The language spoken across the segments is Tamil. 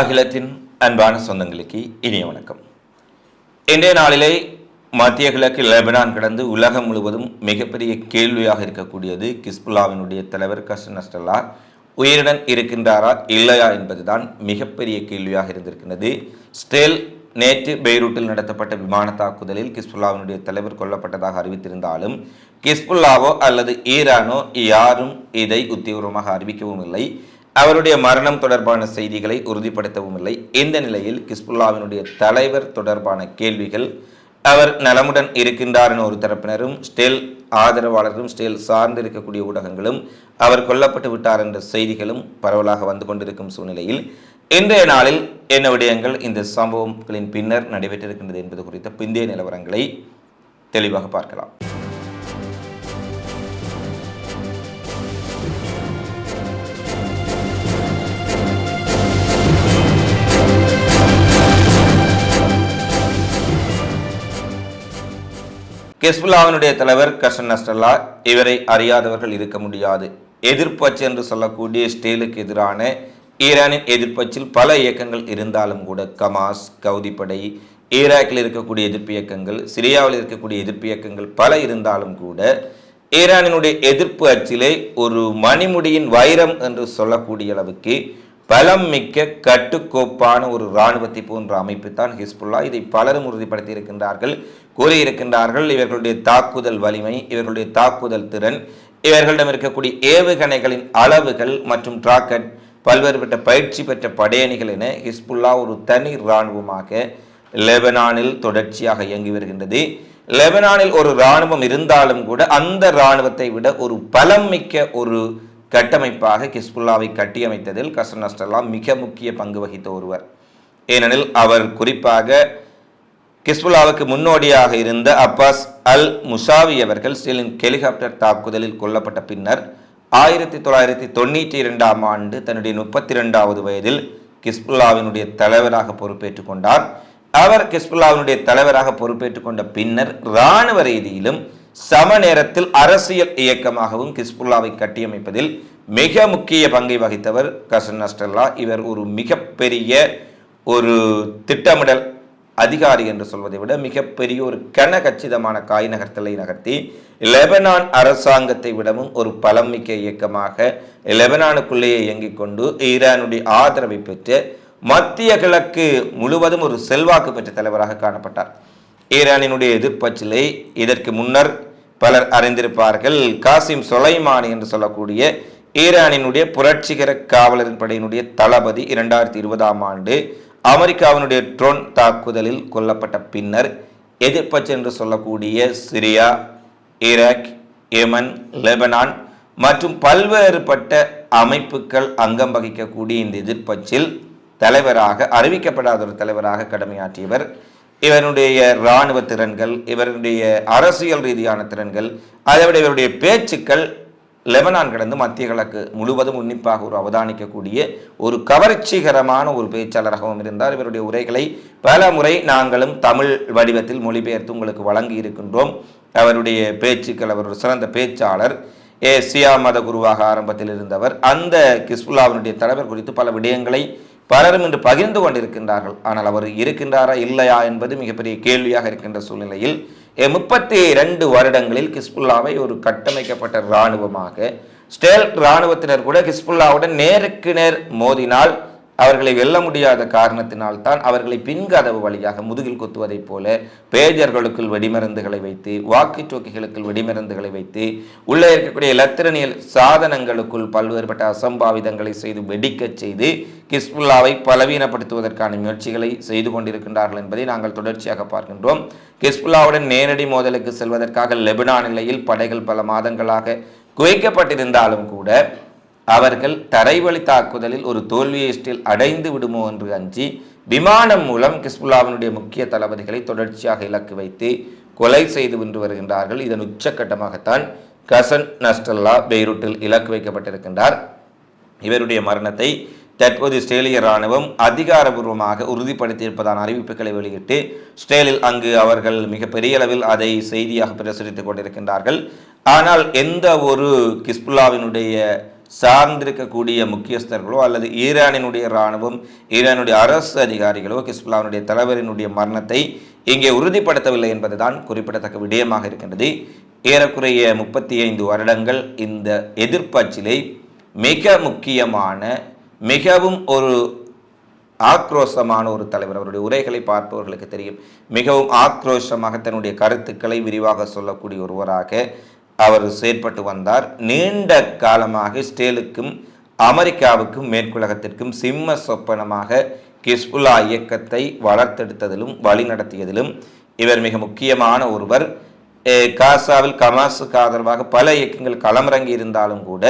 அகிலத்தின் அன்பான சொந்தங்களுக்கு இனிய வணக்கம். இன்றைய நாளிலே மத்திய கிழக்கு லெபனான் கடந்து உலகம் முழுவதும் மிகப்பெரிய கேள்வியாக இருக்கக்கூடியது கிஸ்புல்லாவினுடைய தலைவர் கஷன் நஸ்டல்லா உயிருடன் இருக்கின்றாரா இல்லையா என்பதுதான் மிகப்பெரிய கேள்வியாக இருந்திருக்கிறது ஸ்டேல் நேற்று பெய்ரூட்டில் நடத்தப்பட்ட விமான தாக்குதலில் கிஸ்புல்லாவினுடைய தலைவர் கொல்லப்பட்டதாக அறிவித்திருந்தாலும் கிஸ்புல்லாவோ அல்லது ஈரானோ யாரும் இதை உத்தியபூர்வமாக அறிவிக்கவும் இல்லை. அவருடைய மரணம் தொடர்பான செய்திகளை உறுதிப்படுத்தவும் இல்லை. இந்த நிலையில் கிஸ்புல்லாவினுடைய தலைவர் தொடர்பான கேள்விகள் அவர் நலமுடன் இருக்கின்றார் என ஒரு தரப்பினரும் ஸ்டெல் ஆதரவாளர்களும் ஸ்டெல் சார்ந்து இருக்கக்கூடிய ஊடகங்களும் அவர் கொல்லப்பட்டு விட்டார் என்ற செய்திகளும் பரவலாக வந்து கொண்டிருக்கும் சூழ்நிலையில் இன்றைய நாளில் என்ன விடயங்கள் இந்த சம்பவங்களின் பின்னர் நடைபெற்றிருக்கின்றது என்பது குறித்த பிந்தைய நிலவரங்களை தெளிவாக பார்க்கலாம். கெஸ்புல்லாவினுடைய தலைவர் கஷன் நஸ்டல்லா இவரை அறியாதவர்கள் இருக்க முடியாது. எதிர்ப்பச்சு என்று சொல்லக்கூடிய ஸ்டேலுக்கு எதிரான ஈரானின் எதிர்ப்பச்சில் பல இயக்கங்கள் இருந்தாலும் கூட கமாஸ் கவுதிப்படை ஈராக்கில் இருக்கக்கூடிய எதிர்ப்பு இயக்கங்கள் சிரியாவில் இருக்கக்கூடிய எதிர்ப்பு இயக்கங்கள் பல இருந்தாலும் கூட ஈரானினுடைய எதிர்ப்பு அச்சிலே ஒரு மணிமுடியின் வைரம் என்று சொல்லக்கூடிய அளவுக்கு பலம் மிக்க கட்டுக்கோப்பான ஒரு இராணுவத்தை போன்ற அமைப்பு தான் ஹிஸ்புல்லா இதை பலரும் உறுதிப்படுத்தி இருக்கின்றார்கள் கூறியிருக்கின்றார்கள். இவர்களுடைய தாக்குதல் வலிமை இவர்களுடைய தாக்குதல் திறன் இவர்களிடம் இருக்கக்கூடிய ஏவுகணைகளின் அளவுகள் மற்றும் ராக்கெட் பல்வேறுபட்ட பயிற்சி பெற்ற படையணிகள் என ஹிஸ்புல்லா ஒரு தனி இராணுவமாக லெபனானில் தொடர்ச்சியாக இயங்கி வருகின்றது. லெபனானில் ஒரு இராணுவம் இருந்தாலும் கூட அந்த இராணுவத்தை விட ஒரு பலம் மிக்க ஒரு கட்டமைப்பாக கிஸ்புல்லாவை கட்டியமைத்ததில் கசன் நஸ்டல்லா மிக முக்கிய பங்கு வகித்த ஒருவர். ஏனெனில் அவர் குறிப்பாக கிஸ்புல்லாவுக்கு முன்னோடியாக இருந்த அப்பாஸ் அல் முசாவி அவர்கள் ஸ்டீலின் ஹெலிகாப்டர் தாக்குதலில் கொல்லப்பட்ட பின்னர் ஆயிரத்தி தொள்ளாயிரத்தி தொண்ணூற்றி இரண்டாம் ஆண்டு தன்னுடைய முப்பத்தி இரண்டாவது வயதில் கிஸ்புல்லாவினுடைய தலைவராக பொறுப்பேற்றுக் கொண்டார். அவர் கிஸ்புல்லாவினுடைய தலைவராக பொறுப்பேற்றுக் கொண்ட பின்னர் இராணுவ ரீதியிலும் சம நேரத்தில் அரசியல் இயக்கமாகவும் கிஸ்புல்லாவை கட்டியமைப்பதில் மிக முக்கிய பங்கை வகித்தவர் கசன் நஸ்டல்லா இவர் ஒரு மிகப்பெரிய ஒரு திட்டமிடல் அதிகாரி என்று சொல்வதை விட மிகப்பெரிய ஒரு கன கச்சிதமான காய் நகர்த்தலை நகர்த்தி லெபனான் அரசாங்கத்தை விடவும் ஒரு பலமிக்க மிக்க இயக்கமாக லெபனானுக்குள்ளேயே இயங்கிக் கொண்டு ஈரானுடைய ஆதரவை பெற்று மத்திய கிழக்கு முழுவதும் ஒரு செல்வாக்கு பெற்ற தலைவராக காணப்பட்டார். ஈரானினுடைய எதிர்ப்பச்சிலை இதற்கு முன்னர் பலர் அறிந்திருப்பார்கள். காசிம் சொலைமானி என்று சொல்லக்கூடிய ஈரானினுடைய புரட்சிகர காவலரின் படையினுடைய தளபதி இரண்டாயிரத்தி இருபதாம் ஆண்டு அமெரிக்காவினுடைய ட்ரோன் தாக்குதலில் கொல்லப்பட்ட பின்னர் எதிர்ப்பச்சு என்று சொல்லக்கூடிய சிரியா ஈராக் ஏமன் லெபனான் மற்றும் பல்வேறுபட்ட அமைப்புகள் அங்கம் வகிக்கக்கூடிய இந்த எதிர்ப்பச்சில் தலைவராக அறிவிக்கப்படாத ஒரு தலைவராக கடமையாற்றியவர் இவருடைய இராணுவ திறன்கள் இவருடைய அரசியல் ரீதியான திறன்கள் அதைவிட இவருடைய பேச்சுக்கள் லெபனான் கடந்து மத்திய கிழக்கு முழுவதும் உன்னிப்பாக ஒரு அவதானிக்கக்கூடிய ஒரு கவர்ச்சிகரமான ஒரு பேச்சாளராகவும் இருந்தார். இவருடைய உரைகளை பல முறை நாங்களும் தமிழ் வடிவத்தில் மொழிபெயர்த்து உங்களுக்கு வழங்கி இருக்கின்றோம். அவருடைய பேச்சுக்கள் அவர் ஒரு சிறந்த பேச்சாளர் ஏ சியா மத குருவாக ஆரம்பத்தில் இருந்தவர் அந்த கிஸ்புல்லாவினுடைய தலைவர் குறித்து பல விடயங்களை பலரும் இன்று பகிர்ந்து கொண்டிருக்கின்றார்கள். ஆனால் அவர் இருக்கின்றாரா இல்லையா என்பது மிகப்பெரிய கேள்வியாக இருக்கின்ற சூழ்நிலையில் முப்பத்தி இரண்டு வருடங்களில் கிஸ்புல்லாவை ஒரு கட்டமைக்கப்பட்ட இராணுவமாக ஸ்டேல் இராணுவத்தினர் கூட கிஸ்புல்லாவுடன் நேருக்கு நேர் மோதினால் அவர்களை வெல்ல முடியாத காரணத்தினால் தான் அவர்களை பின்கதவு வழியாக முதுகில் குத்துவதைப் போல பேஜர்களுக்குள் வெடிமருந்துகளை வைத்து வாக்கி டோக்கிகளுக்குள் வெடிமருந்துகளை வைத்து உள்ளே இருக்கக்கூடிய இலத்திரனியல் சாதனங்களுக்குள் பல்வேறுபட்ட அசம்பாவிதங்களை செய்து வெடிக்கச் செய்து கிஸ்புல்லாவை பலவீனப்படுத்துவதற்கான முயற்சிகளை செய்து கொண்டிருக்கின்றார்கள் என்பதை நாங்கள் தொடர்ச்சியாக பார்க்கின்றோம். கிஸ்புல்லாவுடன் நேரடி மோதலுக்கு செல்வதற்காக லெபனான் நிலையில் படைகள் பல மாதங்களாக குவிக்கப்பட்டிருந்தாலும் கூட அவர்கள் தரைவழி தாக்குதலில் ஒரு தோல்வியை ஸ்டில் அடைந்து விடுமோ என்று அஞ்சி விமானம் மூலம் கிஸ்புல்லாவினுடைய முக்கிய தளபதிகளை தொடர்ச்சியாக இலக்கு வைத்து கொலை செய்து வென்று வருகின்றார்கள். இதன் உச்சக்கட்டமாகத்தான் கசன் நஸ்டல்லா பெய்ரூட்டில் இலக்கு வைக்கப்பட்டிருக்கின்றார். இவருடைய மரணத்தை தற்போது இஸ்ரேலிய இராணுவம் அதிகாரபூர்வமாக உறுதிப்படுத்தியிருப்பதான அறிவிப்புகளை வெளியிட்டு ஸ்டேலில் அங்கு அவர்கள் மிகப்பெரிய அளவில் அதை செய்தியாக பிரசுரித்துக் கொண்டிருக்கின்றார்கள். ஆனால் எந்த ஒரு கிஸ்புல்லாவினுடைய சார்ந்திருக்கக்கூடிய முக்கியஸ்தர்களோ அல்லது ஈரானினுடைய இராணுவம் ஈரானுடைய அரசு அதிகாரிகளோ ஹிஸ்புல்லாவினுடைய தலைவரினுடைய மரணத்தை இங்கே உறுதிப்படுத்தவில்லை என்பதுதான் குறிப்பிடத்தக்க விடயமாக இருக்கின்றது. ஏறக்குறைய முப்பத்தி ஐந்து வருடங்கள் இந்த எதிர்ப்பச்சிலை மிக முக்கியமான மிகவும் ஒரு ஆக்ரோஷமான ஒரு தலைவர். அவருடைய உரைகளை பார்ப்பவர்களுக்கு தெரியும். மிகவும் ஆக்ரோஷமாக தன்னுடைய கருத்துக்களை விரிவாக சொல்லக்கூடிய ஒருவராக அவர் செயற்பட்டு வந்தார். நீண்ட காலமாக ஸ்டேலுக்கும் அமெரிக்காவுக்கும் மேற்குலகத்திற்கும் சிம்ம சொப்பனமாக கிஸ்புல்லா இயக்கத்தை வளர்த்தெடுத்ததிலும் வழிநடத்தியதிலும் இவர் மிக முக்கியமான ஒருவர். காசாவில் கமாஸுக்கு ஆதரவாக பல இயக்கங்கள் களமிறங்கி இருந்தாலும் கூட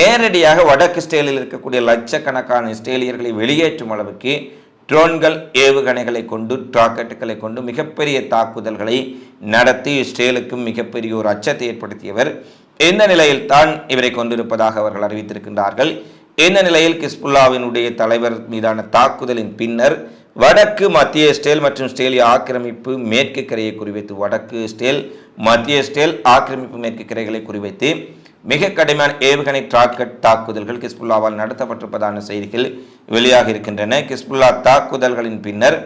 நேரடியாக வடக்கு ஸ்டேலில் இருக்கக்கூடிய லட்சக்கணக்கான இஸ்ரேலியர்களை வெளியேற்றும் அளவுக்கு ட்ரோன்கள் ஏவுகணைகளை கொண்டு ராக்கெட்டுகளை கொண்டு மிகப்பெரிய தாக்குதல்களை நடத்தி இஸ்ரேலுக்கும் மிகப்பெரிய ஒரு அச்சத்தை ஏற்படுத்தியவர். இந்த நிலையில் தான் இவரை கொண்டிருப்பதாக அவர்கள் அறிவித்திருக்கின்றார்கள். இந்த நிலையில் கிஸ்புல்லாவினுடைய தலைவர் மீதான தாக்குதலின் பின்னர் வடக்கு மத்திய ஸ்டேல் மற்றும் ஸ்டேலிய ஆக்கிரமிப்பு மேற்கு கரையை குறிவைத்து வடக்கு ஸ்டேல் மத்திய ஸ்டேல் ஆக்கிரமிப்பு மேற்கு கரைகளை குறிவைத்து மிக கடுமையான ஏவுகணை ராக்கெட் தாக்குதல்கள் கிஸ்புல்லாவால் நடத்தப்பட்டிருப்பதான செய்திகள் வெளியாக இருக்கின்றன. கிஸ்புல்லா தாக்குதல்களின் பின்னர்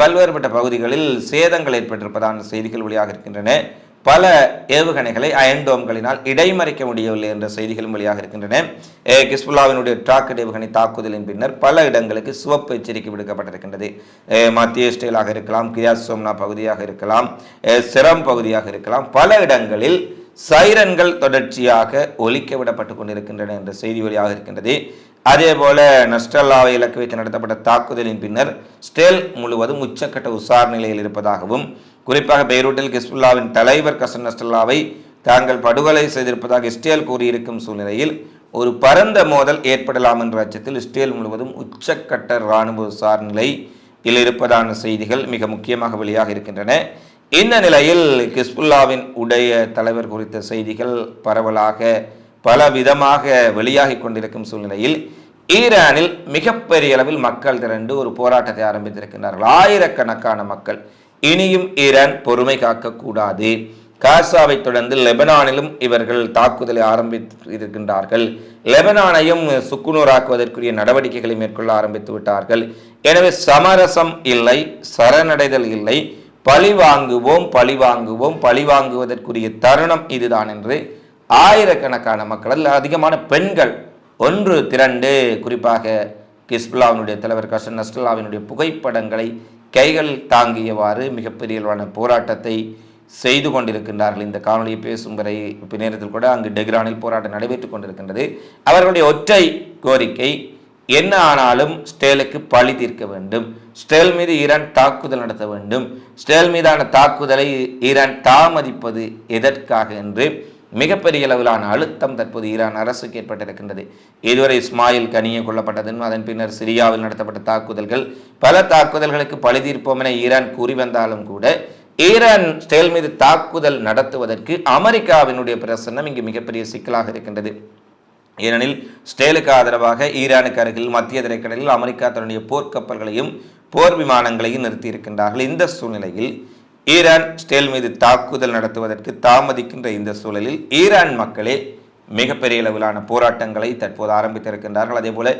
பல்வேறுபட்ட பகுதிகளில் சேதங்கள் ஏற்பட்டிருப்பதான செய்திகள் வெளியாக இருக்கின்றன. பல ஏவுகணைகளை அயன்டோம்களினால் இடைமறிக்க முடியவில்லை என்ற செய்திகளும் வெளியாக இருக்கின்றன. கிஸ்புல்லாவினுடைய டிராக்கெட் ஏவுகணை தாக்குதலின் பின்னர் பல இடங்களுக்கு சிவப்பு எச்சரிக்கை விடுக்கப்பட்டிருக்கின்றது. மத்திய ஸ்டேலாக இருக்கலாம் கிரியாசோம்னா சோம்னா பகுதியாக இருக்கலாம் சிரம் பகுதியாக இருக்கலாம். பல இடங்களில் சைரன்கள் தொடர்ச்சியாக ஒலிக்க விடப்பட்டு கொண்டிருக்கின்றன என்ற செய்தி வழியாக இருக்கின்றது. அதே போல நஸ்டல்லாவை இலக்கு வைத்து நடத்தப்பட்ட தாக்குதலின் பின்னர் ஸ்டேல் முழுவதும் உச்சக்கட்ட உசார் நிலையில் இருப்பதாகவும் குறிப்பாக பெய்ரூட்டில் கிஸ்புல்லாவின் தலைவர் கசன் நஸ்டல்லாவை தாங்கள் படுகொலை செய்திருப்பதாக இஸ்ரேல் கூறியிருக்கும் சூழ்நிலையில் ஒரு பரந்த மோதல் ஏற்படலாம் என்ற அச்சத்தில் இஸ்ரேல் முழுவதும் உச்சக்கட்ட இராணுவ உசார் நிலையில் இருப்பதான செய்திகள் மிக முக்கியமாக வெளியாக இருக்கின்றன. இந்த நிலையில் கிஸ்புல்லாவின் உடைய தலைவர் குறித்த செய்திகள் பரவலாக பல விதமாக வெளியாகி கொண்டிருக்கும் சூழ்நிலையில் ஈரானில் மிகப்பெரிய அளவில் மக்கள் திரண்டு ஒரு போராட்டத்தை ஆரம்பித்திருக்கின்றார்கள். ஆயிரக்கணக்கான மக்கள். இனியும் ஈரான் பொறுமை காக்கக்கூடாது. காசாவை தொடர்ந்து லெபனானிலும் இவர்கள் தாக்குதலை ஆரம்பித்திருக்கின்றார்கள். லெபனானையும் சுக்குநூறாக்குவதற்குரிய நடவடிக்கைகளை மேற்கொள்ள ஆரம்பித்து விட்டார்கள். எனவே சமரசம் இல்லை சரணடைதல் இல்லை. பழி வாங்குவோம் பழி வாங்குவோம் பழி வாங்குவதற்குரிய தருணம் இதுதான் என்று ஆயிரக்கணக்கான மக்கள் அதிகமான பெண்கள் ஒன்று திரண்டு குறிப்பாக கிஸ்புல்லாவினுடைய தலைவர் கசன் நஸ்டல்லாவினுடைய புகைப்படங்களை கைகள் தாங்கியவாறு மிகப்பெரியவான போராட்டத்தை செய்து கொண்டிருக்கின்றார்கள். இந்த காணொலியை பேசும் வரை நேரத்தில் கூட அங்கு டெக்ரானில் போராட்டம் நடைபெற்றுக் கொண்டிருக்கின்றது. அவர்களுடைய ஒற்றை கோரிக்கை என்ன ஆனாலும் ஸ்டேலுக்கு பழி தீர்க்க வேண்டும். ஸ்டேல் மீது ஈரான் தாக்குதல் நடத்த வேண்டும். ஸ்டேல் மீதான தாக்குதலை ஈரான் தாமதிப்பது எதற்காக என்று மிகப்பெரிய அளவிலான அழுத்தம் தற்போது ஈரான் அரசுக்கு ஏற்பட்டிருக்கின்றது. இதுவரை இஸ்மாயில் கனியை கொல்லப்பட்டதும் அதன் பின்னர் சிரியாவில் நடத்தப்பட்ட தாக்குதல்கள் பல தாக்குதல்களுக்கு பழி தீர்ப்போம் என ஈரான் கூறி வந்தாலும் கூட ஈரான் ஸ்டேல் மீது தாக்குதல் நடத்துவதற்கு அமெரிக்காவினுடைய பிரசன்னம் இங்கு மிகப்பெரிய சிக்கலாக இருக்கின்றது. ஏனெனில் ஸ்டேலுக்கு ஆதரவாக ஈரானுக்கு அருகில் மத்திய திரைக்கடலில் அமெரிக்கா தன்னுடைய போர்க்கப்பல்களையும் போர் விமானங்களையும் நிறுத்தியிருக்கின்றார்கள். இந்த சூழ்நிலையில் ஈரான் ஸ்டேல் மீது தாக்குதல் நடத்துவதற்கு தாமதிக்கின்ற இந்த சூழலில் ஈரான் மக்களே மிகப்பெரிய அளவிலான போராட்டங்களை தற்போது ஆரம்பித்திருக்கின்றார்கள். அதே போல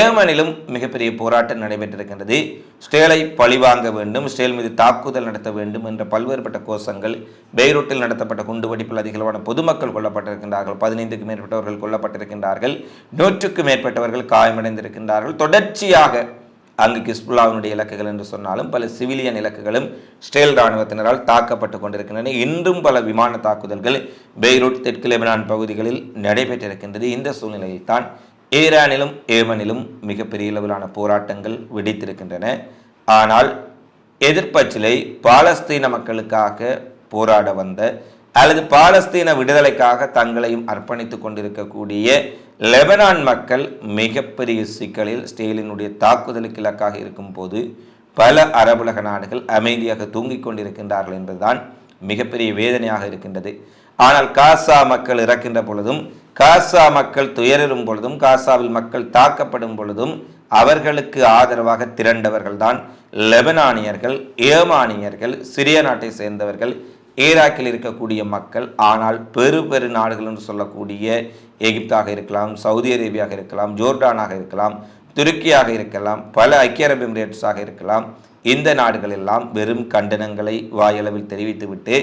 ஏமனிலும் மிகப்பெரிய போராட்டம் நடைபெற்றிருக்கின்றது. ஸ்டேலை பழிவாங்க வேண்டும் ஸ்டேல் மீது தாக்குதல் நடத்த வேண்டும் என்ற பல்வேறுபட்ட கோஷங்கள் பெய்ரூட்டில் நடத்தப்பட்ட குண்டுவெடிப்பில் அதிகளவான பொதுமக்கள் கொல்லப்பட்டிருக்கின்றார்கள். பதினைந்துக்கும் மேற்பட்டவர்கள் கொல்லப்பட்டிருக்கின்றார்கள். நூற்றுக்கும் மேற்பட்டவர்கள் காயமடைந்திருக்கின்றார்கள். தொடர்ச்சியாக அங்கு கிஸ்புல்லாவினுடைய இலக்குகள் என்று சொன்னாலும் பல சிவிலியன் இலக்குகளும் ஸ்டேல் இராணுவத்தினரால் தாக்கப்பட்டு கொண்டிருக்கின்றன. இன்றும் பல விமான தாக்குதல்கள் பெய்ரூட் தெற்கு லெபனான் பகுதிகளில் நடைபெற்றிருக்கின்றது. இந்த சூழ்நிலையில்தான் ஈரானிலும் ஏமனிலும் மிகப்பெரிய அளவிலான போராட்டங்கள் வெடித்திருக்கின்றன. ஆனால் எதிர்ப்பச்சிலை பாலஸ்தீன மக்களுக்காக போராட வந்த அல்லது பாலஸ்தீன விடுதலைக்காக தங்களையும் அர்ப்பணித்துக் கொண்டிருக்கக்கூடிய லெபனான் மக்கள் மிகப்பெரிய சிக்கலில் ஸ்டேலினுடைய தாக்குதலுக்கு இலக்காக இருக்கும் போது பல அரபுலக நாடுகள் அமைதியாக தூங்கிக் கொண்டிருக்கின்றார்கள் என்பதுதான் மிகப்பெரிய வேதனையாக இருக்கின்றது. ஆனால் காசா மக்கள் இறக்கின்ற பொழுதும் காசா மக்கள் துயரும் பொழுதும் காசாவில் மக்கள் தாக்கப்படும் பொழுதும் அவர்களுக்கு ஆதரவாக திரண்டவர்கள் தான் லெபனானியர்கள் ஏமானியர்கள் சிரிய நாட்டை சேர்ந்தவர்கள் ஈராக்கில் இருக்கக்கூடிய மக்கள் ஆனால் பெரு பெரு நாடுகள் என்று சொல்லக்கூடிய எகிப்தாக இருக்கலாம் சவுதி அரேபியாக இருக்கலாம் ஜோர்டானாக இருக்கலாம் துருக்கியாக இருக்கலாம் பல ஐக்கிய அரபு எமிரேட்ஸாக இருக்கலாம். இந்த நாடுகள் எல்லாம் வெறும் கண்டனங்களை வாயளவில் தெரிவித்துவிட்டு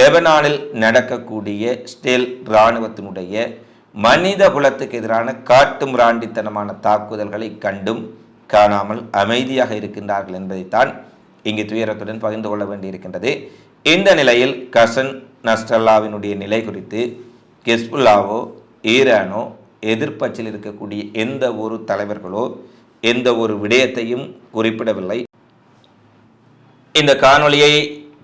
லெபனானில் நடக்கக்கூடிய ஸ்டேல் இராணுவத்தினுடைய மனித குலத்துக்கு எதிரான காட்டு மிராண்டித்தனமான தாக்குதல்களை கண்டும் காணாமல் அமைதியாக இருக்கின்றார்கள் என்பதைத்தான் இங்கு துயரத்துடன் பகிர்ந்து கொள்ள வேண்டியிருக்கின்றது. இந்த நிலையில் கசன் நஸ்டல்லாவினுடைய நிலை குறித்து ஹெஸ்புல்லாவோ ஈரானோ எதிர்ப்பச்சில் இருக்கக்கூடிய எந்த ஒரு தலைவர்களோ எந்த ஒரு விடயத்தையும் குறிப்பிடவில்லை. இந்த காணொலியை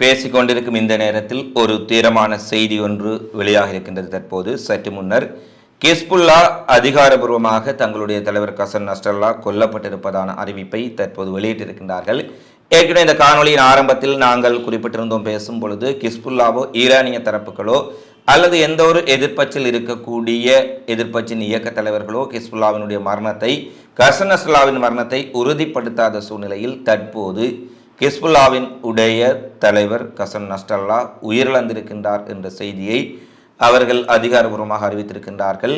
பேசிக்கொண்டிருக்கும் இந்த நேரத்தில் ஒரு தீரமான செய்தி ஒன்று வெளியாக இருக்கின்றது தற்போது. சற்று முன்னர் கிஸ்புல்லா அதிகாரபூர்வமாக தங்களுடைய தலைவர் கசன் நஸ்டல்லா கொல்லப்பட்டிருப்பதான அறிவிப்பை தற்போது வெளியிட்டிருக்கின்றார்கள். ஏற்கனவே இந்த காணொலியின் ஆரம்பத்தில் நாங்கள் குறிப்பிட்டிருந்தோம் பேசும் பொழுது கிஸ்புல்லாவோ ஈரானிய தரப்புகளோ அல்லது எந்த ஒரு எதிர்ப்பச்சில் இருக்கக்கூடிய எதிர்ப்பச்சின் இயக்க தலைவர்களோ கிஸ்புல்லாவினுடைய மரணத்தை கசன் மரணத்தை உறுதிப்படுத்தாத சூழ்நிலையில் தற்போது ஹிஸ்புல்லாவின் உடைய தலைவர் கசன் நஸ்டல்லா உயிரிழந்திருக்கின்றார் என்ற செய்தியை அவர்கள் அதிகாரபூர்வமாக அறிவித்திருக்கின்றார்கள்.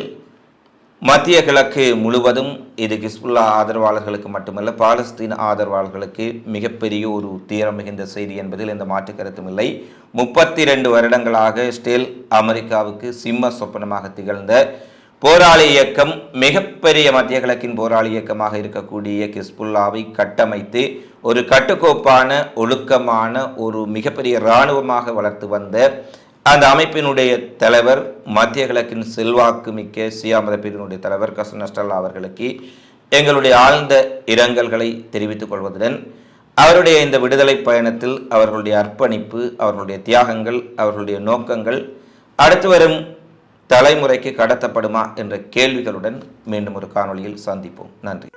மத்திய கிழக்கு முழுவதும் இது ஹிஸ்புல்லா ஆதரவாளர்களுக்கு மட்டுமல்ல பாலஸ்தீன ஆதரவாளர்களுக்கு மிகப்பெரிய ஒரு தீரம் மிகுந்த செய்தி என்பதில் எந்த மாற்று கருத்தும் இல்லை. முப்பத்தி ரெண்டு வருடங்களாக ஸ்டேல் அமெரிக்காவுக்கு சிம்ம சொப்பனமாக திகழ்ந்த போராளி இயக்கம் மிகப்பெரிய மத்திய கிழக்கின் போராளி இயக்கமாக இருக்கக்கூடிய கிஸ்புல்லாவை கட்டமைத்து ஒரு கட்டுக்கோப்பான ஒழுக்கமான ஒரு மிகப்பெரிய இராணுவமாக வளர்த்து வந்த அந்த அமைப்பினுடைய தலைவர் மத்திய கிழக்கின் செல்வாக்கு மிக்க சியா மதப்பிரிவினுடைய தலைவர் கசன் நஸ்டல்லா அவர்களுக்கு எங்களுடைய ஆழ்ந்த இரங்கல்களை தெரிவித்துக் கொள்வதுடன் அவருடைய இந்த விடுதலை பயணத்தில் அவர்களுடைய அர்ப்பணிப்பு அவர்களுடைய தியாகங்கள் அவர்களுடைய நோக்கங்கள் அடுத்து வரும் தலைமுறைக்கு கடத்தப்படுமா என்ற கேள்விகளுடன் மீண்டும் ஒரு காணொளியில் சந்திப்போம். நன்றி.